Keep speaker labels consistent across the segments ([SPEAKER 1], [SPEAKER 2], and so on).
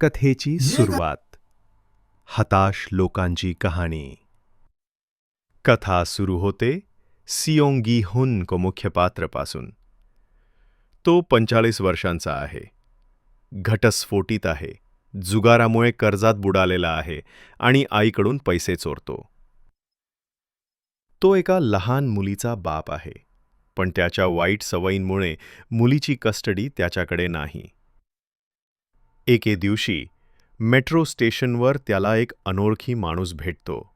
[SPEAKER 1] कथेची सुरुवात. हताश लोकांची कहाणी. कथा सुरू होते सियोंगी हुन को मुख्य पात्रपासून. तो पंचाळीस वर्षांचा आहे. घटस्फोटीत आहे. जुगारामुळे कर्जात बुडालेला आहे आणि आईकडून पैसे चोरतो. तो एका लहान मुलीचा बाप आहे. पण त्याच्या वाईट सवयींमुळे मुलीची कस्टडी त्याच्याकडे नाही. एके दिवशी मेट्रो स्टेशनवर त्याला एक अनोळखी माणूस भेटतो.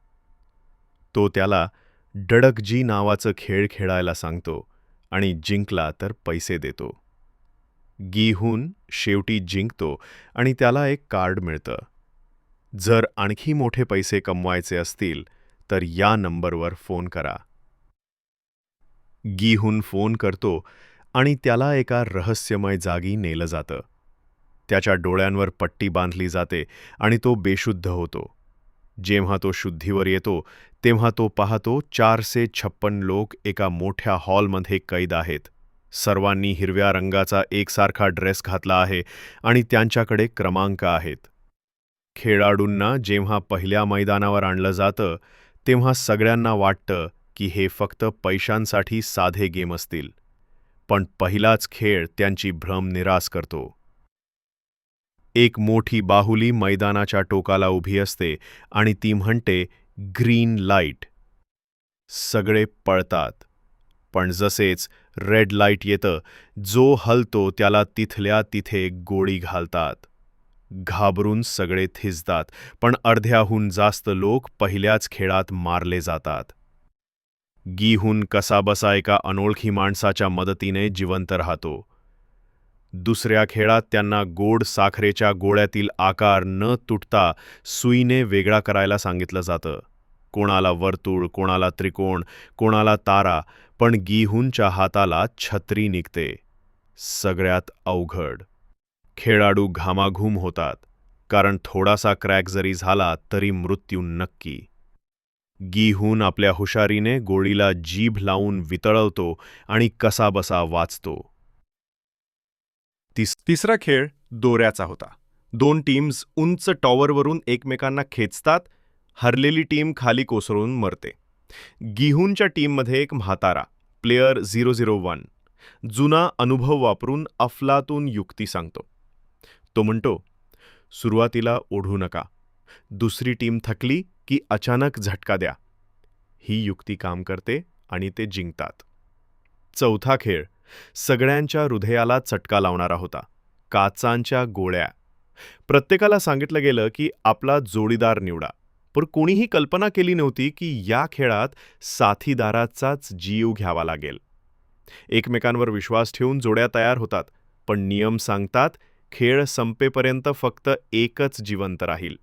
[SPEAKER 1] तो त्याला डडकजी नावाचं खेळ खेळायला सांगतो आणि जिंकला तर पैसे देतो. गीहून शेवटी जिंकतो आणि त्याला एक कार्ड मिळतं. जर आणखी मोठे पैसे कमवायचे असतील तर या नंबरवर फोन करा. गीहून फोन करतो आणि त्याला एका रहस्यमय जागी नेलं जातं. त्याच्या डोळ्यांवर पट्टी बांधली जाते आणि तो बेशुद्ध होतो. जेव्हा तो शुद्धीवर येतो तेव्हा तो पाहतो चारशे छप्पन लोक एका मोठ्या हॉलमध्ये कैद आहेत. सर्वांनी हिरव्या रंगाचा एकसारखा ड्रेस घातला आहे आणि त्यांच्याकडे क्रमांक आहेत. खेळाडूंना जेव्हा पहिल्या मैदानावर आणलं जातं तेव्हा सगळ्यांना वाटतं की हे फक्त पैशांसाठी साधे गेम असतील. पण पहिलाच खेळ त्यांची भ्रम निराश करतो. एक मोठी बाहुली मैदानाच्या टोकाला उभी असते आणि ती म्हणते ग्रीन लाइट. सगळे पळतात. पण जसेच रेड लाइट येतं जो हलतो त्याला तिथल्या तिथे गोळी घालतात. घाबरून सगळे थिजतात पण अर्ध्याहून जास्त लोक पहिल्याच खेळात मारले जातात. गीहून कसाबसा एका अनोळखी माणसाच्या मदतीने जिवंत राहतो. दुसऱ्या खेळात त्यांना गोड साखरेच्या गोळ्यातील आकार न तुटता सुईने वेगळा करायला सांगितलं जातं. कोणाला वर्तुळ कोणाला त्रिकोण कोणाला तारा पण गीहूनच्या हाताला छत्री निघते. सगळ्यात अवघड. खेळाडू घामाघूम होतात कारण थोडासा क्रॅक जरी झाला तरी मृत्यू नक्की. गीहून आपल्या हुशारीने गोळीला जीभ लावून वितळवतो आणि कसाबसा वाचतो.
[SPEAKER 2] तिस तिसरा खेळ दोऱ्याचा होता. दोन टीम्स उंच टॉवरवरून एकमेकांना खेचतात हरलेली टीम खाली कोसळून मरते. गिहूनच्या टीममध्ये एक म्हातारा प्लेयर झिरो झिरो वन जुना अनुभव वापरून अफलातून युक्ती सांगतो. तो म्हणतो सुरुवातीला ओढू नका. दुसरी टीम थकली की अचानक झटका द्या. ही युक्ती काम करते आणि ते जिंकतात. चौथा खेळ सगळ्यांच्या हृदयाला चटका लावणारा होता. काचांच्या गोळ्या. प्रत्येकाला सांगितलं गेलं की आपला जोडीदार निवडा. पण कोणीही कल्पना केली नव्हती की या खेळात साथीदाराचाच जीव घ्यावा लागेल. एकमेकांवर विश्वास ठेवून जोड्या तयार होतात पण नियम सांगतात खेळ संपेपर्यंत फक्त एकच जिवंत राहील.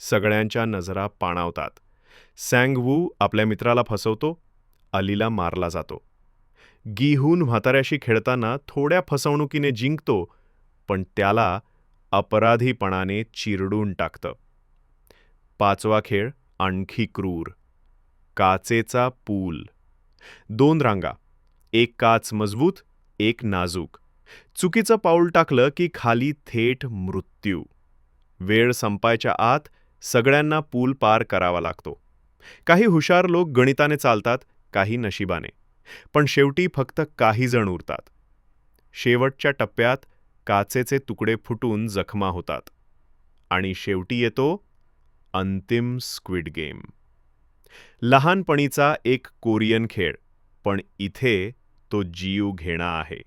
[SPEAKER 2] सगळ्यांच्या नजरा पाणावतात. सँगवू आपल्या मित्राला फसवतो अलीला मारला जातो. गीहून म्हाताऱ्याशी खेळताना थोड्या फसवणुकीने जिंकतो पण त्याला अपराधीपणाने चिरडून टाकतं. पाचवा खेळ आणखी क्रूर. काचेचा पूल. दोन रांगा. एक काच मजबूत एक नाजूक. चुकीचं पाऊल टाकलं की खाली थेट मृत्यू. वेळ संपायच्या आत सगळ्यांना पूल पार करावा लागतो. काही हुशार लोक गणिताने चालतात काही नशिबाने. पण शेवटी फक्त काही जण उरतात. शेवटच्या टप्प्यात काचेचे तुकडे फुटून जखमा होतात. आणि शेवटी येतो अंतिम स्क्विड गेम. लहानपणीचा एक कोरियन खेळ पण इथे तो जीव घेणा आहे.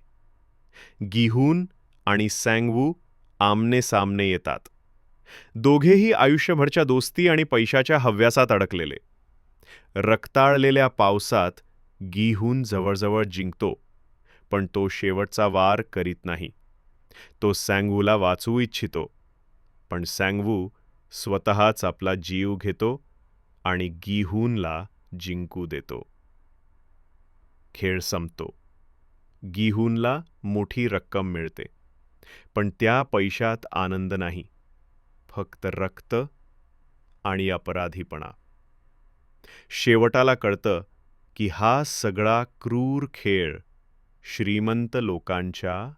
[SPEAKER 2] गिहून आणि सँगवू आमने सामने येतात. दोघेही आयुष्यभरच्या दोस्ती आणि पैशाच्या हव्यासात अडकलेले. रक्ताळलेल्या पावसात गीहून जवळजवळ जिंकतो पण तो शेवटचा वार करीत नाही. तो सँगवूला वाचवू इच्छितो पण सँगवू स्वतःच आपला जीव घेतो आणि गीहूनला जिंकू देतो. खेळ संपतो. गीहूनला मोठी रक्कम मिळते पण त्या पैशात आनंद नाही. फक्त रक्त आणि अपराधीपणा. शेवटाला कळतं की हा सगळा क्रूर खेळ श्रीमंत लोकांच्या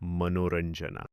[SPEAKER 2] मनोरंजना